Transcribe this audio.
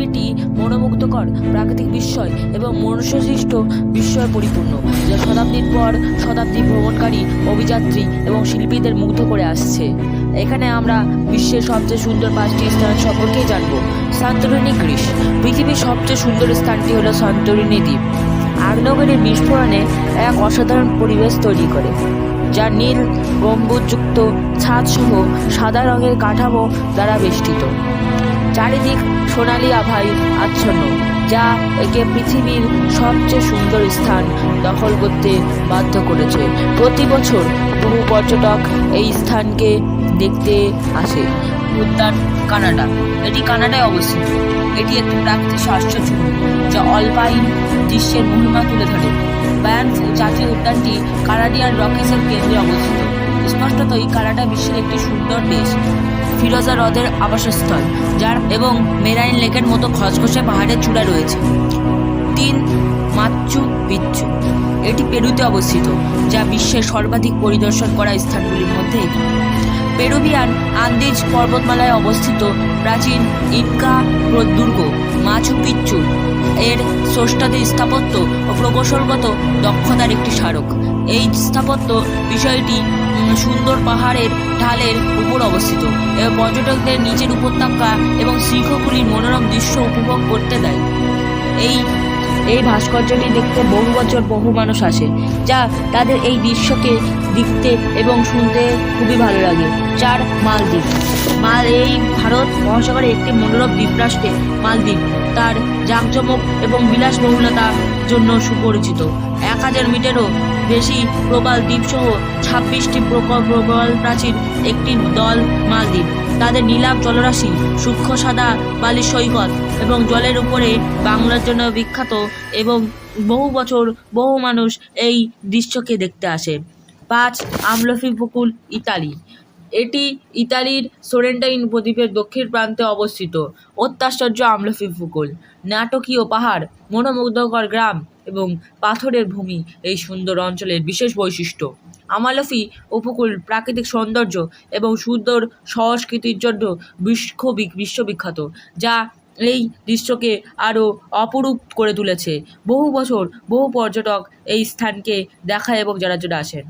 পৃথিবীটি মনোমুগ্ধকর প্রাকৃতিক বিস্ময় এবং মনুষ্যসৃষ্ট বিস্ময় পরিপূর্ণ, যা শতাব্দীর পর শতাব্দী ভ্রমণকারী, অভিযাত্রী এবং শিল্পীদের মুগ্ধ করে আসছে। এখানে আমরা বিশ্বের সবচেয়ে সুন্দর পাঁচটি স্থান সম্পর্কে জানব। সান্তরিনী গ্রিস পৃথিবীর সবচেয়ে সুন্দর স্থানটি হলো সান্তরিনী দ্বীপ। আগ্নেয়গিরির বিস্ফোরণে এক অসাধারণ পরিবেশ তৈরি করে, যা নীল, গম্বুজযুক্ত ছাদসহ সাদা রঙের কাঠামো দ্বারা বেষ্টিত। চারিদিক সোনালি আভায় আচ্ছন্ন, যা একে পৃথিবীর সবচেয়ে সুন্দর স্থান দখল করতে বাধ্য করেছে। প্রতি বছর বহু পর্যটক এই স্থানকে দেখতে আসে। উদ্যান, কানাডা। এটি কানাডায় অবস্থিত। এটি একটি প্রাকৃতিক আশ্চর্য যা অলপাইন দৃশ্যের মহিমা তুলে ধরে। ব্যান্স জাতীয় উদ্যানটি কানাডিয়ান রকিসের কেন্দ্রে অবস্থিত। স্পষ্টতই কানাডা বিশ্বের একটি সুন্দর দেশ, ফিরোজা হ্রদের আবাসস্থল, যার এবং মেরাইন লেকের মতো খসখসে পাহাড়ের চূড়া রয়েছে। তিন মাচ্চু পিচ্চু। এটি পেরুতে অবস্থিত, যা বিশ্বের সর্বাধিক পরিদর্শন করা স্থানগুলির মধ্যে একটি। পেরুভিয়ান আন্দিজ পর্বতমালায় অবস্থিত প্রাচীন ইনকা দুর্গ মাচু পিচ্চু এর স্রষ্টাদের স্থাপত্য ও প্রকৌশলগত দক্ষতার একটি স্মারক। এই স্থাপত্য বিষয়টি সুন্দর পাহাড়ের ঢালের উপর অবস্থিত। এবং পর্যটকদের নিচের উপত্যকা এবং শৃঙ্খগুলির মনোরম দৃশ্য উপভোগ করতে দেয়। এই এই ভাস্কর্যটি দেখতে বহু বছর বহু মানুষ আসে, যা তাদের এই দৃশ্যকে দেখতে এবং শুনতে খুবই ভালো লাগে। চার মালদ্বীপ। মাল এই ভারত মহাসাগরের একটি মনোরম দ্বীপরাষ্ট্রে, মালদ্বীপ। তার জাঁকজমক এবং বিলাসবহুলতার জন্য সুপরিচিত। এক হাজার মিটারও বেশি প্রবাল দ্বীপসহ ছাব্বিশটি প্রকল্প প্রবাল প্রাচীর একটি দল মালদ্বীপ। তাদের নীলাভ জলরাশি, সূক্ষ্ম সাদা বালির সৈকত এবং জলের উপরে বাংলার জন্য বিখ্যাত এবং বহু বছর বহু মানুষ এই দৃশ্যকে দেখতে আসে। পাঁচ আমলফি উপকূল ইতালি। এটি ইতালির সোরেন্টাইন উপদ্বীপের দক্ষিণ প্রান্তে অবস্থিত। অত্যাশ্চর্য আমলফি উপকূল নাটকীয় পাহাড়, মনোমুগ্ধকর গ্রাম এবং পাথরের ভূমি এই সুন্দর অঞ্চলের বিশেষ বৈশিষ্ট্য। আমালফি উপকূল প্রাকৃতিক সৌন্দর্য এবং সুন্দর সংস্কৃতির জন্য বিশ্ব বিশ্ববিখ্যাত, যা এই দৃশ্যকে আরও অপরূপ করে তুলেছে। বহু বছর বহু পর্যটক এই স্থানকে দেখা এবং জানার জন্য আসেন।